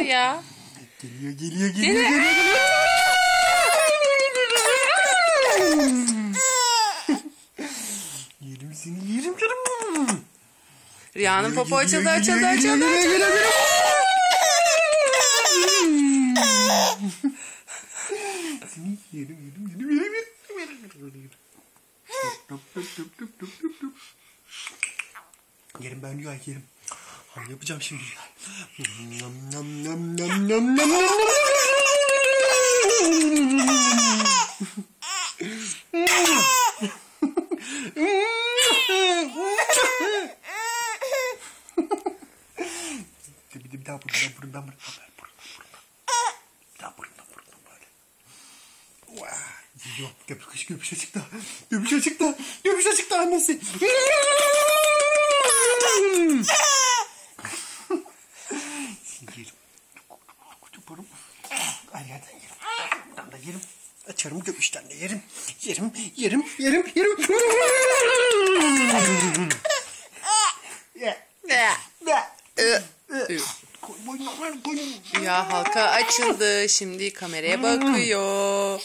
Nasıl ya? Geliyor geliyor geliyor geliyor. geliyor, geliyor. yerim seni yerim canım. Rüyanın popo açıldı açıldı açıldı. Seni yerim yerim yerim yerim yerim. Yerim ben rüya yerim. Ham yapacağım şimdi. Nam nam nam nam nam nam nam Bir de bir daha burundan burundan burundan böyle burundan burundan. Bir daha burundan burundan böyle. Vah. Yok göbüş göbüşe çıktı. Göbüşe çıktı. Göbüşe çıktı annesi. Seni yerim. Yaparım. Her yerden yerim. Buradan da yerim. Açarım göbüşten de yerim. Yerim, yerim, yerim, yerim. Koy boynuna ver boynuna. Rüya halka açıldı. Şimdi kameraya bakıyor.